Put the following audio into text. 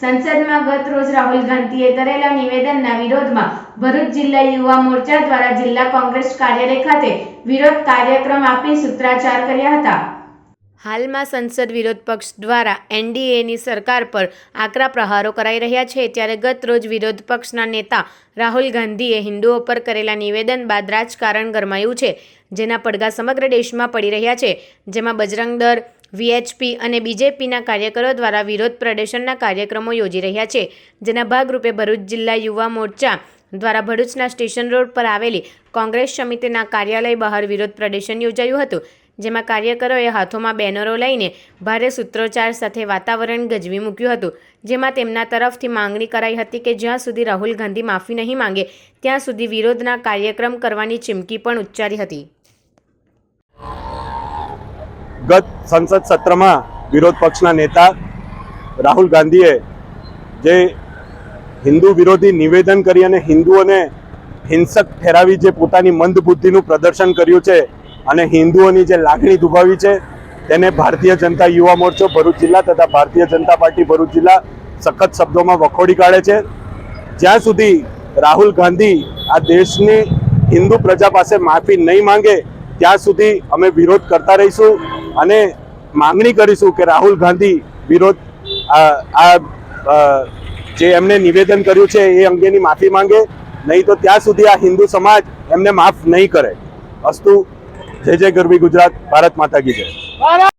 સંસદમાં ગત રોજ રાહુલ ગાંધીએ કરેલા નિવેદનના વિરોધમાં ભરૂચ જિલ્લા યુવા મોરચા દ્વારા જિલ્લા કોંગ્રેસ કાર્યાલય ખાતે વિરોધ કાર્યક્રમ આપી સૂત્રાચાર કર્યા હતા. હાલમાં સંસદ વિરોધ પક્ષ દ્વારા એનડીએની સરકાર પર આકરા પ્રહારો કરાઈ રહ્યા છે. ત્યારે ગત રોજ વિરોધ પક્ષના નેતા રાહુલ ગાંધીએ હિન્દુઓ પર કરેલા નિવેદન બાદ રાજકારણ ગરમાયું છે, જેના પડઘા સમગ્ર દેશમાં પડી રહ્યા છે, જેમાં બજરંગ દળ વીએચપી અને બીજેપીના કાર્યકરો દ્વારા વિરોધ પ્રદર્શનના કાર્યક્રમો યોજી રહ્યા છે, જેના ભાગરૂપે ભરૂચ જિલ્લા યુવા મોરચા દ્વારા ભરૂચના સ્ટેશન રોડ પર આવેલી કોંગ્રેસ સમિતિના કાર્યાલય બહાર વિરોધ પ્રદર્શન યોજાયું હતું, જેમાં કાર્યકરોએ હાથોમાં બેનરો લઈને ભારે સૂત્રોચ્ચાર સાથે વાતાવરણ ગજવી મૂક્યું હતું, જેમાં તેમના તરફથી માંગણી કરાઈ હતી કે જ્યાં સુધી રાહુલ ગાંધી માફી નહીં માંગે, ત્યાં સુધી વિરોધના કાર્યક્રમ કરવાની ચીમકી પણ ઉચ્ચારી હતી. ગત સંસદ સત્રમાં વિરોધ પક્ષના નેતા રાહુલ ગાંધીએ જે હિન્દુ વિરોધી નિવેદન કરી અને હિન્દુઓને હિંસક ઠેરાવી જે પોતાની મંદબુદ્ધિનું પ્રદર્શન કર્યું છે અને હિન્દુઓની જે લાગણી દુભાવી છે, તેને ભારતીય જનતા યુવા મોરચો, ભરૂચ જિલ્લા તથા ભારતીય જનતા પાર્ટી ભરૂચ જિલ્લા સખત શબ્દોમાં વખોડી કાઢે છે. જ્યાં સુધી રાહુલ ગાંધી આ દેશની હિન્દુ પ્રજા પાસે માફી નહીં માંગે ત્યાં સુધી અમે વિરોધ કરતા રહીશું અને માંગણી કરીશું કે રાહુલ ગાંધી વિરોધ, આ જે એમને નિવેદન કર્યું છે એ અંગેની માફી માંગે. નહીં તો ત્યાં સુધી આ હિન્દુ સમાજ એમને માફ નહીં કરે. અસ્તુ, જય જય ગરબી ગુજરાત, ભારત માતા કી જય.